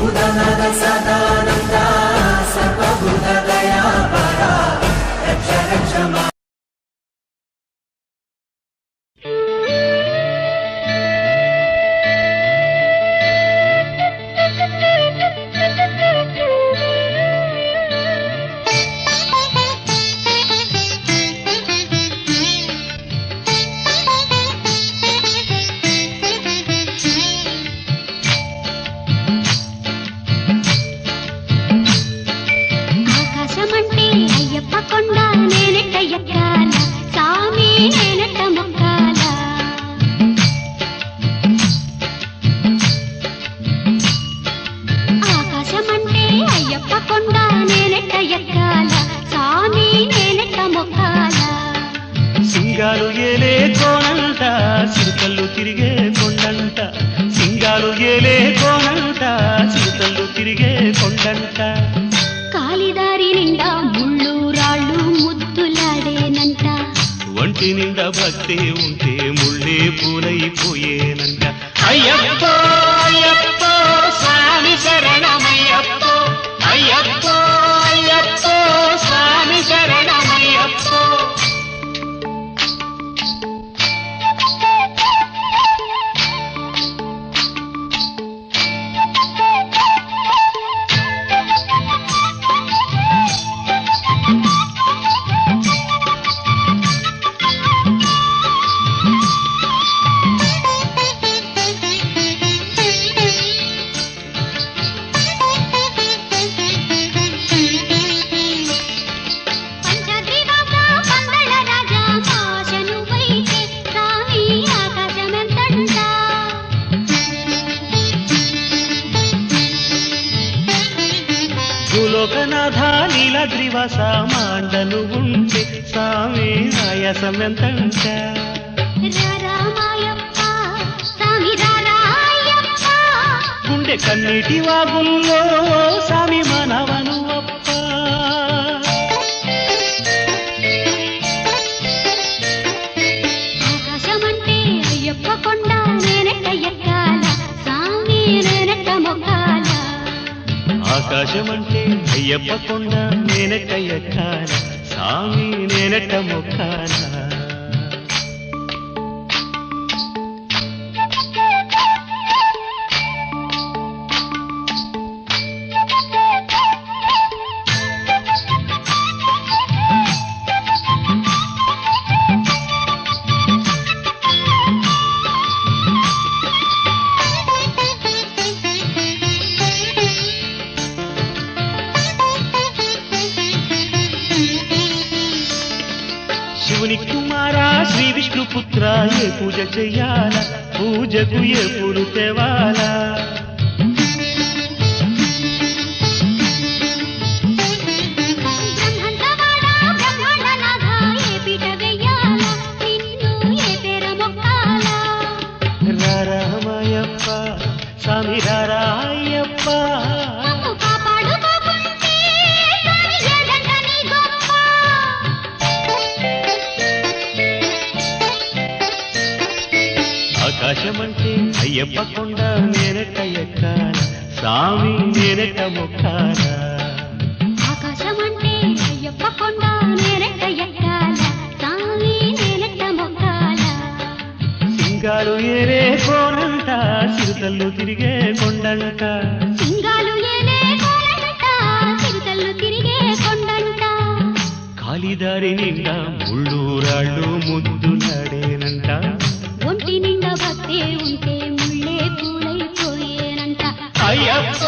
muda na dança da ఏలే కోనంట సిరుకల్లు తిరిగే కొండంట. కాలిదారి నిండా ముళ్ళు రాళ్ళు ముద్దులాడేనంట. ఒంటి నిండా భక్తి ఉంటే ముళ్ళే పూలైపోయేనంట. అయ్యప్ప అయ్యప్ప భూలోకనాథ నీలద్రివాస మాండను ఉంటే స్వామి ఆయాసమెంతంట రారామాయప్ప సామి రారాయప్ప గుండె కన్నీటి వాగుల్లో స్వామి మనవను అప్ప ఆకాశమంటే భయపకుండా కొండ నేనెట్ట సామి స్వామి నేనెట్ట శివుని కుమారా శ్రీ విష్ణుపుత్ర ఏ పూజ చెయ్యాలా పూజకు ఏ పూలు తేవాలా? ఆకాశమంటే అయ్యప్ప కొండ ఎక్కాల స్వామి మొక్కాల. ఆకాశమంటే అయ్యప్ప కొండ నేనెట్ట ఎక్కాల సామి నేనెట్ట మొక్కాల. సింగాలు ఏరే కోనంట సిరుతల్లు తిరిగే కొండంట సింగాలు ఏలే కోలంట చిరుతల్లు తిరిగే కొండంట కాలిదారి నిండా ముళ్ళు రాళ్ళు నిండా భక్తే ఉంటే ముళ్ళే పూలైపోయేనంట అయ్యప్ప!